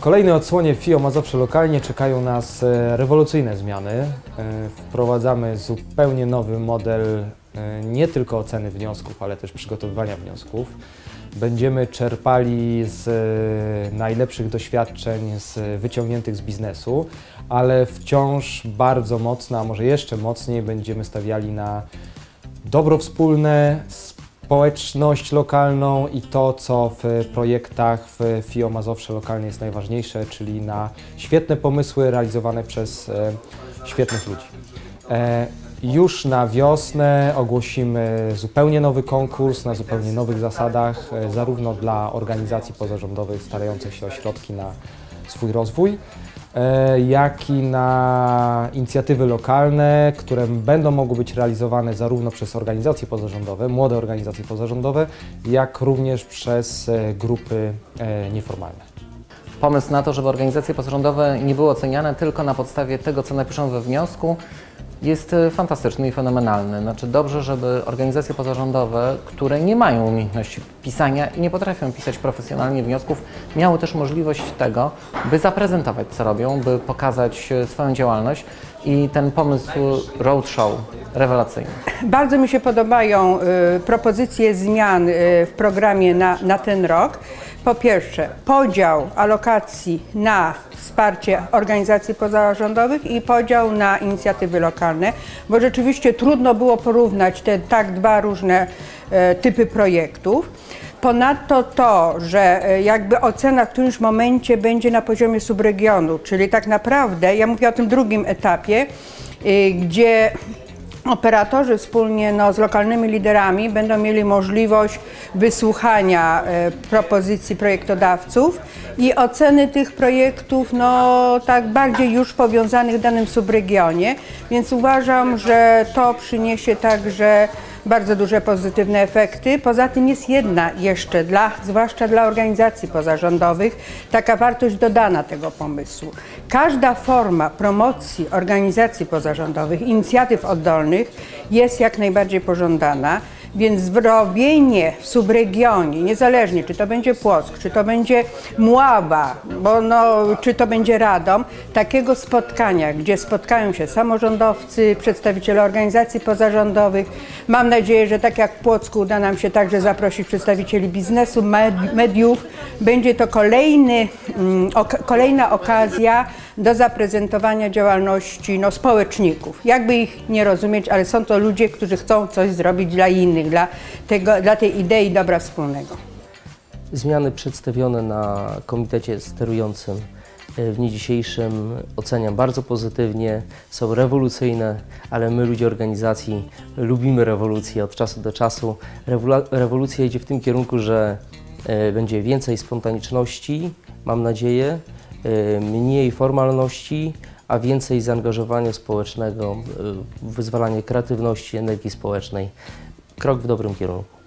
Kolejnej odsłonie FIO Mazowsze lokalnie czekają nas e, rewolucyjne zmiany. E, Wprowadzamy zupełnie nowy model e, nie tylko oceny wniosków, ale też przygotowywania wniosków. Będziemy czerpali z e, najlepszych doświadczeń z wyciągniętych z biznesu, ale wciąż bardzo mocno, a może jeszcze mocniej będziemy stawiali na dobro wspólne, społeczność lokalną i to, co w projektach w FIO Mazowsze lokalnie jest najważniejsze, czyli na świetne pomysły realizowane przez e, świetnych ludzi. E, już na wiosnę ogłosimy zupełnie nowy konkurs na zupełnie nowych zasadach, e, zarówno dla organizacji pozarządowych starających się o środki na swój rozwój, jak i na inicjatywy lokalne, które będą mogły być realizowane zarówno przez organizacje pozarządowe, młode organizacje pozarządowe, jak również przez e, grupy e, nieformalne. Pomysł na to, żeby organizacje pozarządowe nie były oceniane tylko na podstawie tego, co napiszą we wniosku, jest e, fantastyczny i fenomenalny. Znaczy dobrze, żeby organizacje pozarządowe, które nie mają umiejętności pisania i nie potrafią pisać profesjonalnie wniosków, miały też możliwość tego, by zaprezentować, co robią, by pokazać e, swoją działalność i ten pomysł roadshow rewelacyjny. Bardzo mi się podobają y, propozycje zmian y, w programie na, na ten rok. Po pierwsze, podział alokacji na wsparcie organizacji pozarządowych i podział na inicjatywy lokalne, bo rzeczywiście trudno było porównać te tak dwa różne e, typy projektów. Ponadto to, że e, jakby ocena w którymś momencie będzie na poziomie subregionu, czyli tak naprawdę, ja mówię o tym drugim etapie, y, gdzie operatorzy wspólnie no, z lokalnymi liderami będą mieli możliwość wysłuchania e, propozycji projektodawców i oceny tych projektów no, tak bardziej już powiązanych w danym subregionie, więc uważam, że to przyniesie także bardzo duże pozytywne efekty. Poza tym jest jedna jeszcze, dla, zwłaszcza dla organizacji pozarządowych, taka wartość dodana tego pomysłu. Każda forma promocji organizacji pozarządowych, inicjatyw oddolnych jest jak najbardziej pożądana. Więc robienie w subregionie, niezależnie czy to będzie Płock, czy to będzie Mława, bo no, czy to będzie Radom, takiego spotkania, gdzie spotkają się samorządowcy, przedstawiciele organizacji pozarządowych. Mam nadzieję, że tak jak w Płocku uda nam się także zaprosić przedstawicieli biznesu, med- mediów. Będzie to kolejny, mm, kolejna okazja do zaprezentowania działalności no, społeczników. Jakby ich nie rozumieć, ale są to ludzie, którzy chcą coś zrobić dla innych, dla, tego, dla tej idei dobra wspólnego. Zmiany przedstawione na komitecie sterującym w dniu dzisiejszym oceniam bardzo pozytywnie, są rewolucyjne, ale my ludzie organizacji lubimy rewolucję od czasu do czasu. Rewolu- rewolucja idzie w tym kierunku, że e, będzie więcej spontaniczności, mam nadzieję, e, mniej formalności, a więcej zaangażowania społecznego, e, wyzwalanie kreatywności, energii społecznej. Krok w dobrym kierunku.